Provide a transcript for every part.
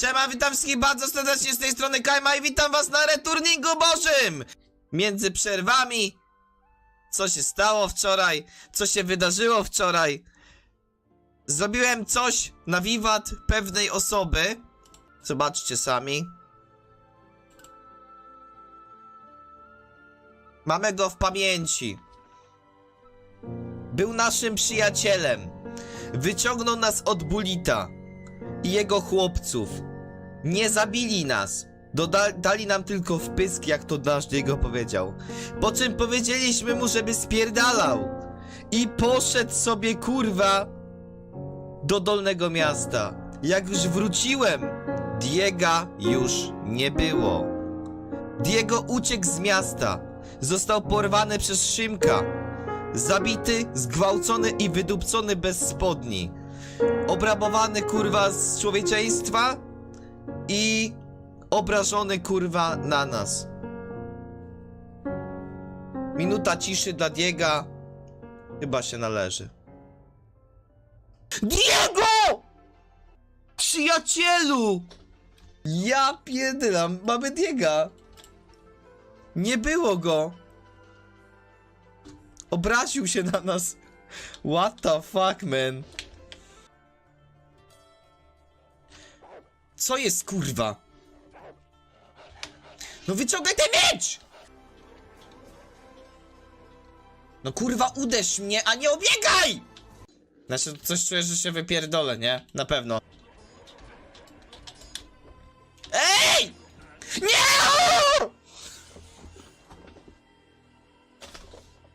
Siema, witam wszystkich bardzo serdecznie z tej strony Kajma i witam was na returningu Bożym! Między przerwami, co się stało wczoraj, co się wydarzyło wczoraj. Zrobiłem coś na wiwat pewnej osoby. Zobaczcie sami. Mamy go w pamięci. Był naszym przyjacielem. Wyciągnął nas od bulita i jego chłopców. Nie zabili nas. Doda dali nam tylko wpysk, jak to nasz Diego powiedział. Po czym powiedzieliśmy mu, żeby spierdalał. I poszedł sobie kurwa do dolnego miasta. Jak już wróciłem, Diega już nie było. Diego uciekł z miasta. Został porwany przez Szymka. Zabity, zgwałcony i wydupcony bez spodni obrabowany kurwa z człowieczeństwa i obrażony kurwa na nas. Minuta ciszy dla Diega chyba się należy. Diego! Przyjacielu! Ja pierdylam, mamy Diega. Nie było go. Obraził się na nas. What the fuck, man? Co jest kurwa? No wyciągaj ten miecz! No kurwa uderz mnie, a nie obiegaj! Znaczy coś czuję, że się wypierdolę, nie? Na pewno. Ej! Nie!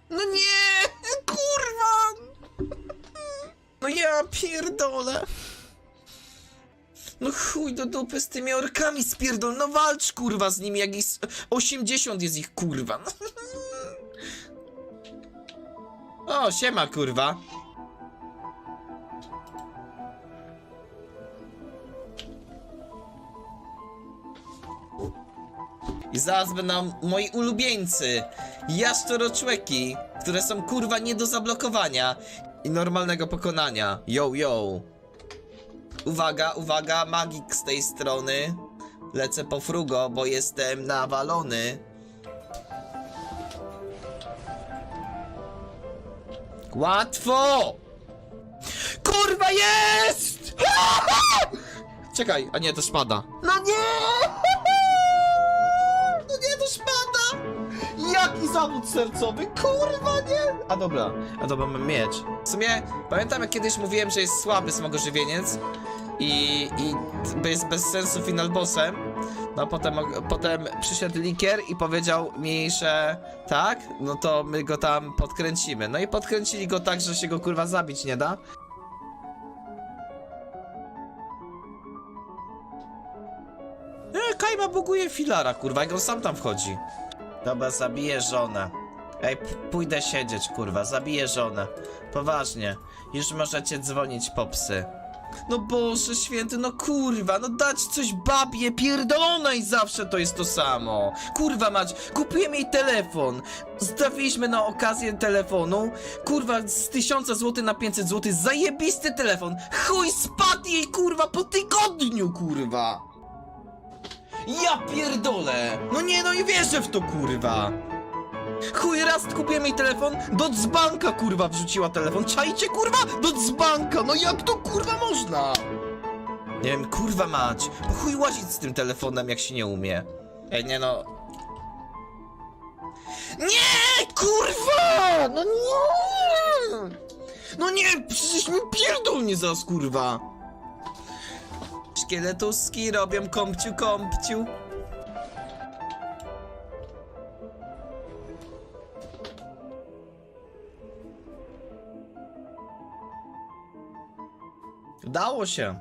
No nie! Kurwa! No ja pierdolę. No chuj do dupy z tymi orkami spierdol, no walcz kurwa z nimi, jak ich s- 80 jest ich kurwa. O, siema kurwa. I zaraz będą moi ulubieńcy, jaszczoroczłeki, które są kurwa nie do zablokowania i normalnego pokonania. Yo, yo. Uwaga, uwaga, magik z tej strony. Lecę po frugo, bo jestem nawalony. Łatwo! Kurwa jest! Czekaj, a nie, to spada. No nie! No nie, to spada! Jaki zawód sercowy, kurwa nie! A dobra, a dobra, mam miecz. W sumie, pamiętam jak kiedyś mówiłem, że jest słaby smogożywieniec i, i jest bez sensu final bossem. No potem, potem przyszedł Likier i powiedział mi, że tak, no to my go tam podkręcimy. No i podkręcili go tak, że się go kurwa zabić nie da. E, Kajma buguje filara, kurwa, jak on sam tam wchodzi. Dobra, zabiję żonę. Ej, pójdę siedzieć, kurwa, zabiję żonę. Poważnie. Już możecie dzwonić po psy. No Boże święty, no kurwa, no dać coś babie pierdolonej zawsze to jest to samo. Kurwa mać, kupiłem jej telefon. Stawiliśmy na okazję telefonu. Kurwa, z 1000 zł na 500 zł, zajebisty telefon. Chuj spadł jej kurwa po tygodniu, kurwa. Ja pierdolę! No nie, no i wierzę w to, kurwa! Chuj, raz kupiłem jej telefon, do dzbanka, kurwa, wrzuciła telefon. Czajcie, kurwa? Do dzbanka! No jak to, kurwa, można? Nie wiem, kurwa mać. Po chuj łazić z tym telefonem, jak się nie umie. Ej, nie no... Nie, kurwa! No nie! No nie, przecież mi pierdol nie zaraz, kurwa! Szkieletuski robią kompciu kompciu. Udało się.